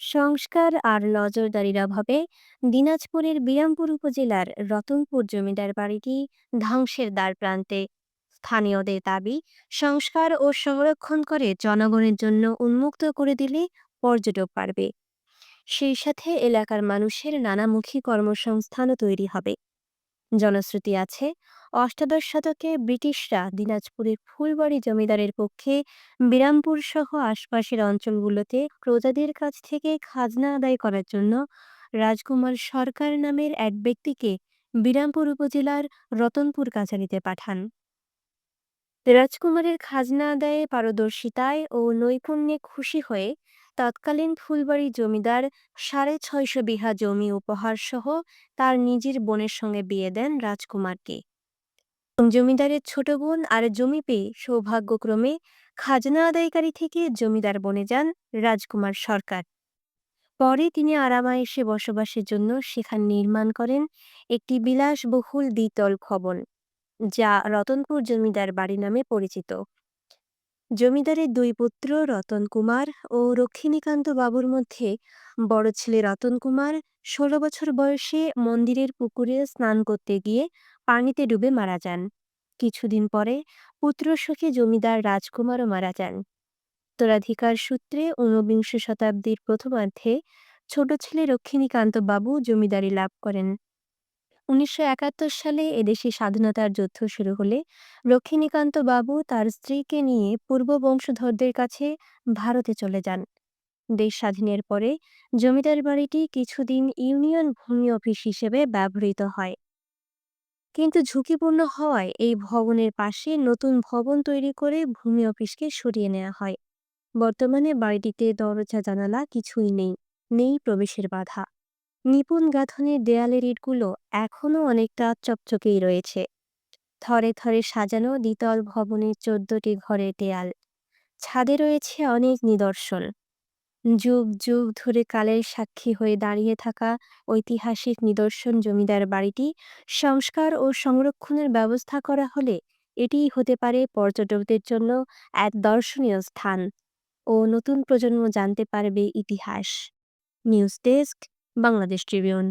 সংস্কার আর নজরদারির অভাবে দিনাজপুরের বিরামপুর উপজেলার রতনপুর জমিদার বাড়িটি ধ্বংসের দ্বার প্রান্তে। স্থানীয়দের দাবি, সংস্কার ও সংরক্ষণ করে জনগণের জন্য উন্মুক্ত করে দিলে পর্যটক পারবে সেই সাথে এলাকার মানুষের নানামুখী কর্মসংস্থানও তৈরি হবে। জনশ্রুতি আছে। অষ্টাদশ শতকে ব্রিটিশরা দিনাজপুরের ফুলবাড়ি জমিদারের পক্ষে বিরামপুর সহ আশপাশের অঞ্চলগুলোতে প্রজাদের কাছ থেকে খাজনা আদায় করার জন্য রাজকুমার সরকার নামের এক ব্যক্তিকে বিরামপুর উপজেলার রতনপুর কাছারিতে পাঠান। রাজকুমারের খাজনা আদায়ে পারদর্শিতায় ও নৈপুণ্যে খুশি হয়ে তৎকালীন ফুলবাড়ি জমিদার সাড়ে ছয়শো বিঘা জমি উপহার সহ তার নিজের বোনের সঙ্গে বিয়ে দেন রাজকুমারকে। জমিদারের ছোট বোন আর জমি পেয়ে সৌভাগ্যক্রমে খাজনা আদায়কারী থেকে জমিদার বনে যান রাজকুমার সরকার। পরে তিনি আরামায়েশে বসবাসের জন্য সেখানে নির্মাণ করেন একটি বিলাসবহুল দ্বিতল ভবন। যা রতনপুর জমিদার বাড়ি নামে পরিচিত। জমিদারের দুই পুত্র রতন কুমার ও রক্ষিণীকান্ত বাবুর মধ্যে বড় ছেলে রতন কুমার ষোলো বছর বয়সে মন্দিরের পুকুরে স্নান করতে গিয়ে পানিতে ডুবে মারা যান। কিছুদিন পরে পুত্র শোকে জমিদার রাজকুমারও মারা যান। উত্তরাধিকার সূত্রে ঊনবিংশ শতাব্দীর প্রথমার্ধে ছোট ছেলে রক্ষিণীকান্ত বাবু জমিদারি লাভ করেন। উনিশশো একাত্তর সালে এদেশে স্বাধীনতার যুদ্ধ শুরু হলে রক্ষিণীকান্ত বাবু তার স্ত্রীকে নিয়ে পূর্ব বংশধরদের কাছে ভারতে চলে যান। দেশ স্বাধীনের পরে জমিদার বাড়িটি কিছুদিন ইউনিয়ন ভূমি অফিস হিসেবে ব্যবহৃত হয়। কিন্তু ঝুঁকিপূর্ণ হওয়ায় এই ভবনের পাশে নতুন ভবন তৈরি করে ভূমি অফিসকে সরিয়ে নেওয়া হয়। বর্তমানে বাড়িটিতে দরজা জানালা কিছুই নেই নেই প্রবেশের বাধা। নিপুণ গাঁথনের দেয়ালের ইটগুলো এখনও অনেকটা চকচকেই রয়েছে। থরে থরে সাজানো দ্বিতল ভবনের চোদ্দটি ঘরের দেয়াল। ছাদে রয়েছে অনেক নিদর্শন। যুগ যুগ ধরে কালের সাক্ষী হয়ে দাঁড়িয়ে থাকা ঐতিহাসিক নিদর্শন জমিদার বাড়িটি সংস্কার ও সংরক্ষণের ব্যবস্থা করা হলে এটিই হতে পারে পর্যটকদের জন্য এক দর্শনীয় স্থান ও নতুন প্রজন্ম জানতে পারবে ইতিহাস। News desk Bangladesh Tribune